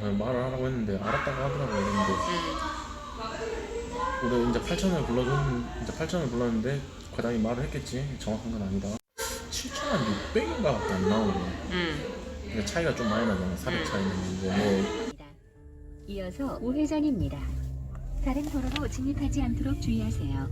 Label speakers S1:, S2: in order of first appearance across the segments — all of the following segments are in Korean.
S1: 그냥 말을 하라고 했는데 알았다고 하더라고 이랬는데
S2: 응.
S1: 우리 이제 8천을 불러줬 이제 8천을 불렀는데 과장이 말을 했겠지 정확한 건 아니다 7천 6백인가 밖에 안 나오네
S2: 응.
S1: 근데 차이가 좀 많이 나잖아 400 차이는 이제 뭐
S3: 이어서 우회전입니다. 다른 도로로 진입하지 않도록 주의하세요.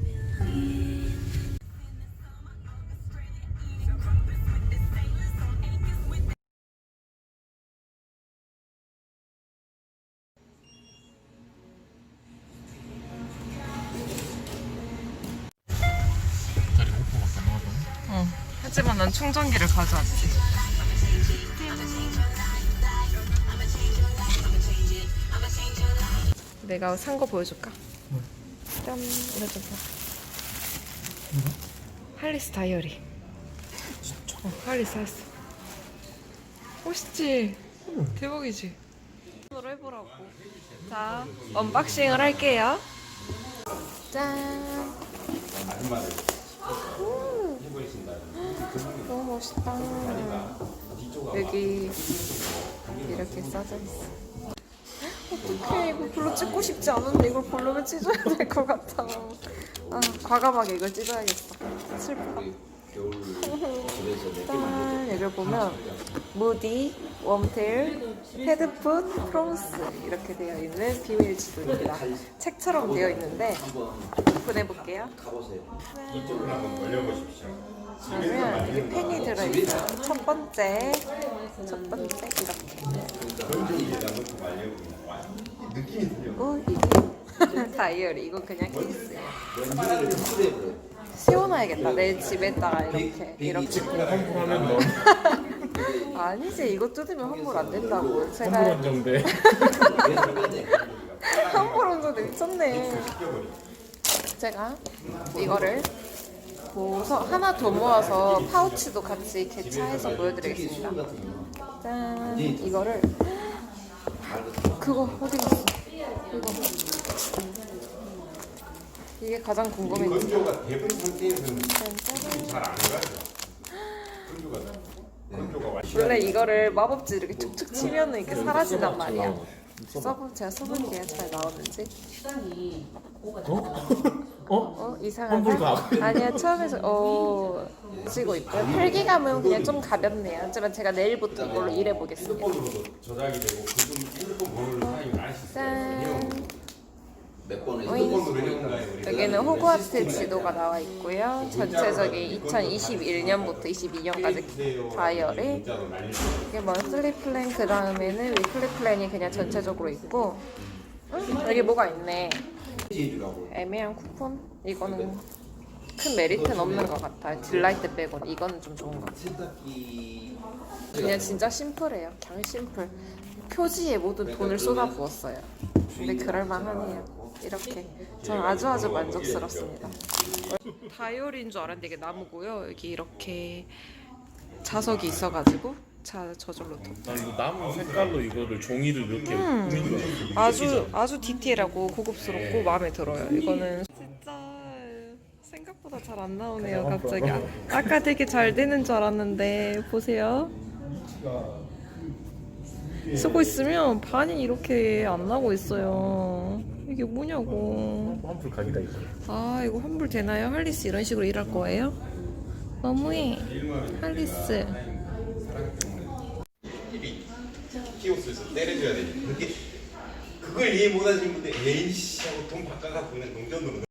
S2: 하지만 난 충전기를 가져왔지. 내가 산 거 보여줄까? 짠 이거 좀 봐. 할리스 다이어리. 어, 할리스 할리스. 멋있지? 대박이지? 으로 해보라고. 자, 언박싱을 할게요. 짠. 너무 멋있다. 여기 이렇게 써져 있어. 어떡해 이거 별로 찍고 싶지 않은데 이걸 보려면 찢어야 될 것 같아. 아 과감하게 이걸 찢어야겠어. 슬퍼. 짠 여기 보면 무디, 웜테일, 헤드풋, 프롬스 이렇게 되어 있는 비밀 지도입니다. 책처럼 되어 있는데 보내볼게요.
S4: 이쪽으로 한번 돌려보십시오.
S2: 그러면 여기 펜이 들어있어요. 첫 번째, 첫 번째 이렇게. 어 이게 다이어리. 이건 그냥 케이스예요. 세워놔야겠다. 내 집에다가 이렇게 이렇게.
S1: 환불하면 너
S2: 아니지 이거 뜯으면 환불 안 된다고.
S1: 환불
S2: 제가
S1: 원정대
S2: 환불 미쳤네. 제가 이거를 모아서 하나 더 모아서 파우치도 같이 개차해서 보여드리겠습니다. 짠 이거를 그거 어디 갔어? 이거 이게 가장 궁금했는데
S4: 건조가 대분 상태에서는
S2: 짠.
S4: 잘안 가죠. 건조가 건조가 완
S2: 원래 이거를 마법지 이렇게 툭툭 치면은 이렇게 사라진단 말이야. 써보 제가 써본 게 잘 나오는지.
S1: 어? 어?
S2: 어 이상하다.
S1: 환불 가.
S2: 아니야 처음에서 어 지고 있고요. 혈기감은 그냥 좀 가볍네요. 하지만 제가 내일부터 이걸로 일해 보겠습니다.
S4: 핸드폰으로도 조작이 되고 그중 핸드폰 번호를 사용을 안 하시죠.
S2: 짠.
S5: 몇 번을.
S4: 핸드폰으로 해본가요 우리?
S2: 여기는 호그와트 지도가 나와 있고요. 전체적인 2021년부터 22년까지 다이어리.
S4: 문자로 날리고
S2: 이게 먼슬리 플랜 그 다음에는 위클리 플랜이 그냥 전체적으로 있고 음, 여기 뭐가 있네. 애매한 쿠폰? 이거는 큰 메리트는 없는 것 같아. 딜라이트 빼고 이거는 좀 좋은 것 같아.
S5: 세탁기.
S2: 그냥 진짜 심플해요. 그냥 심플. 표지에 모든 돈을 쏟아 부었어요. 근데 그럴만하네요. 이렇게 저는 아주 아주 만족스럽습니다. 다이어리인 줄 알았는데 이게 나무고요. 여기 이렇게 자석이 있어가지고 자 저절로
S1: 또난 이거 나무 색깔로 이거를 종이를 이렇게
S2: 음.
S1: 꾸민 줄 알았어
S2: 아주 아주 디테일하고 고급스럽고 마음에 들어요. 이거는 진짜 생각보다 잘 안 나오네요. 갑자기 아, 아까 되게 잘 되는 줄 알았는데 보세요. 쓰고 있으면 반이 이렇게 안 나고 있어요. 이게 뭐냐고.
S1: 환불 각이다 이거
S2: 아 이거 환불 되나요? 할리스 이런 식으로 일할 거예요? 너무해. 할리스.
S4: 키오스에서 때려줘야 되니까. 그게 그걸 이해 못하시는 분들 에이씨 하고 돈 바꿔갖고 그냥 동전으로